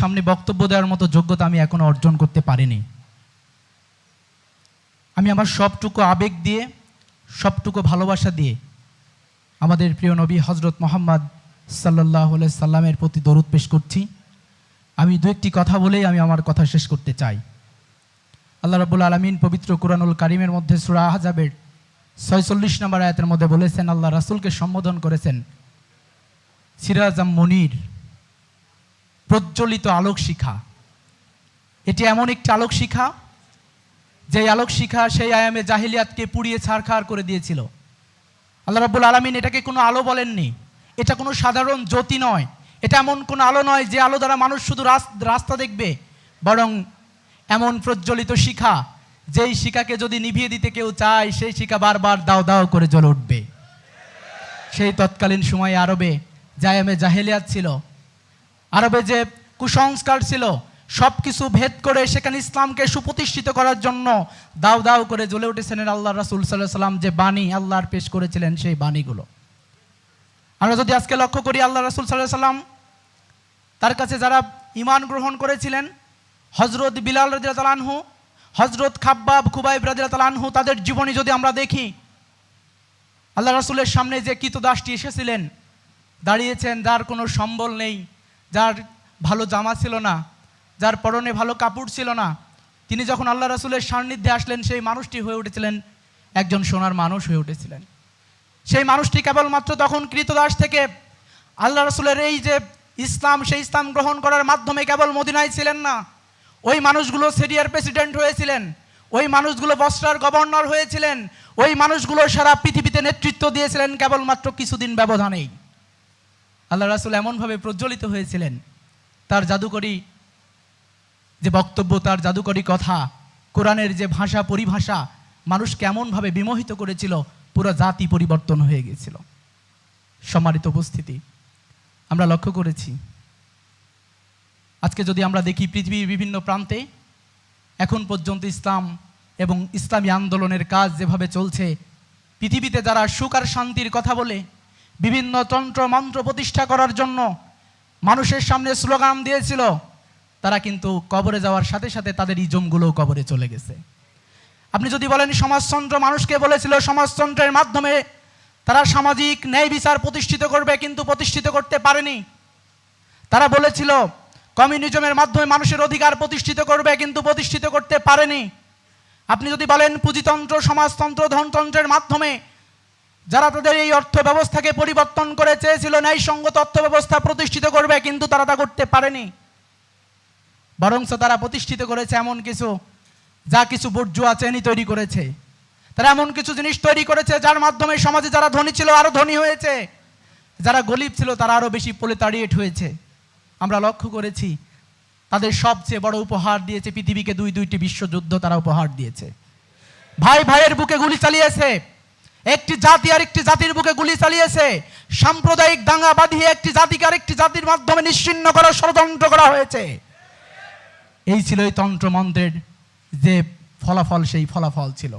সামনে বক্তব্য দেওয়ার মতো যোগ্যতা আমি এখনও অর্জন করতে পারিনি। আমি আমার সবটুকু আবেগ দিয়ে, সবটুকু ভালোবাসা দিয়ে আমাদের প্রিয় নবী হজরত মোহাম্মদ সাল্লাহ সাল্লামের প্রতি দরুদ পেশ করছি। আমি দু একটি কথা বলেই আমি আমার কথা শেষ করতে চাই। আল্লাহ রাবুল আলমিন পবিত্র কুরআনুল কারিমের মধ্যে সুরা আহজাবের ছয়চল্লিশ নম্বর আয়াতের মধ্যে বলেছেন, আল্লাহ রাসূলকে সম্বোধন করেছেন সিরাজাম মনির। প্রজ্বলিত আলোক শিখা। এটি এমন একটি আলোক শিখা যে আলোক শিখা সেই আয়ামে জাহিলিয়াতকে পুড়িয়ে ছাড়খাড় করে দিয়েছিল। আল্লাহ রাবুল আলমিন এটাকে কোনো আলো বলেননি। এটা কোনো সাধারণ জ্যোতি নয়। এটা এমন কোনো আলো নয় যে আলো দ্বারা মানুষ শুধু রাস- রাস্তা দেখবে, বরং এমন প্রজ্বলিত শিখা, যেই শিখাকে যদি নিভিয়ে দিতে কেউ চায়, সেই শিখা বারবার দাও দাও করে জ্বলে উঠবে। সেই তৎকালীন সময়ে আরবে জায়ামে জাহেলিয়াত ছিল। আরবে যে কুসংস্কার ছিল সব কিছু ভেদ করে সেখানে ইসলামকে সুপ্রতিষ্ঠিত করার জন্য দাও দাও করে জ্বলে উঠেছিলেন আল্লাহ রাসুল সাল্লাহ সাল্লাম যে বাণী আল্লাহর পেশ করেছিলেন সেই বাণীগুলো। আমরা যদি আজকে লক্ষ্য করি, আল্লাহ রাসুল সাল্লাহ সাল্লাম তার কাছে যারা ইমান গ্রহণ করেছিলেন হজরত বিলাল রাজিয়াল আনহু হজরত খাব্বাব খুবাইব রাজিয়াল আনহু, তাদের জীবনী যদি আমরা দেখি, আল্লাহ রাসুলের সামনে যে কৃতদাসটি এসেছিলেন, দাঁড়িয়েছেন, যার কোনো সম্বল নেই। যার ভালো জামা ছিল না, যার পরনে ভালো কাপড় ছিল না, তিনি যখন আল্লাহ রাসুলের সান্নিধ্যে আসলেন, সেই মানুষটি হয়ে উঠেছিলেন, একজন সোনার মানুষ হয়ে উঠেছিলেন। সেই মানুষটি কেবলমাত্র তখন কৃতদাস থেকে আল্লাহ রসুলের এই যে ইসলাম, সেই ইসলাম গ্রহণ করার মাধ্যমে কেবল মদিনায় ছিলেন না, ওই মানুষগুলো সিরিয়ার প্রেসিডেন্ট হয়েছিলেন, ওই মানুষগুলো বস্ত্রার গভর্নর হয়েছিলেন, ওই মানুষগুলো সারা পৃথিবীতে নেতৃত্ব দিয়েছিলেন, কেবলমাত্র কিছুদিন ব্যবধানেই। আল্লাহ রাসুল এমনভাবে প্রজ্বলিত হয়েছিলেন, তার জাদুকরী যে বক্তব্য, তার জাদুকরী কথা, কোরআনের যে ভাষা, পরিভাষা মানুষ কেমনভাবে বিমোহিত করেছিল, পুরো জাতি পরিবর্তন হয়ে গেছিল। সম্মানিত উপস্থিতি, আমরা লক্ষ্য করেছি, আজকে যদি আমরা দেখি পৃথিবীর বিভিন্ন প্রান্তে, এখন পর্যন্ত ইসলাম এবং ইসলামী আন্দোলনের কাজ যেভাবে চলছে, পৃথিবীতে যারা সুখ আর শান্তির কথা বলে বিভিন্ন তন্ত্র, মন্ত্র প্রতিষ্ঠা করার জন্য মানুষের সামনে স্লোগান দিয়েছিল। তারা কিন্তু কবরে যাওয়ার সাথে সাথে তাদের ইজমগুলোও কবরে চলে গেছে। আপনি যদি বলেন সমাজতন্ত্র মানুষকে বলেছিল, সমাজতন্ত্রের মাধ্যমে তারা সামাজিক ন্যায় বিচার প্রতিষ্ঠিত করবে কিন্তু প্রতিষ্ঠিত করতে পারেনি। তারা বলেছিল, কমিউনিজমের মাধ্যমে মানুষের অধিকার প্রতিষ্ঠিত করবে কিন্তু প্রতিষ্ঠিত করতে পারেনি। আপনি যদি বলেন পুঁজিতন্ত্র, সমাজতন্ত্র, ধনতন্ত্রের মাধ্যমে যারা তাদের এই অর্থ ব্যবস্থাকে পরিবর্তন করে চেয়েছিল, ন্যায়সঙ্গত অর্থ ব্যবস্থা প্রতিষ্ঠিত করবে, কিন্তু তারা তা করতে পারেনি। বরঞ্চ তারা প্রতিষ্ঠিত করেছে এমন কিছু, যা কিছু বুর্জুয়া চেনি তৈরি করেছে। তারা এমন কিছু জিনিস তৈরি করেছে, যার মাধ্যমে সমাজে যারা ধনী ছিল আরও ধনী হয়েছে। যারা গরিব ছিল তারা আরও বেশি পোলেতারিয়েট হয়েছে। আমরা লক্ষ্য করেছি, তাদের সবচেয়ে বড় উপহার দিয়েছে পৃথিবীকে দুই দুইটি বিশ্বযুদ্ধ তারা উপহার দিয়েছে। ভাই ভাইয়ের বুকে গুলি চালিয়েছে। একটি জাতি আর একটি জাতির বুকে গুলি চালিয়েছে। সাম্প্রদায়িক দাঙ্গা বাঁধিয়ে একটি জাতিকে আরেকটি জাতির মাধ্যমে নিশ্চিন্ন করা ষড়যন্ত্র করা হয়েছে। এই ছিল এই তন্ত্রমন্ত্রের যে ফলাফল, সেই ফলাফল ছিল।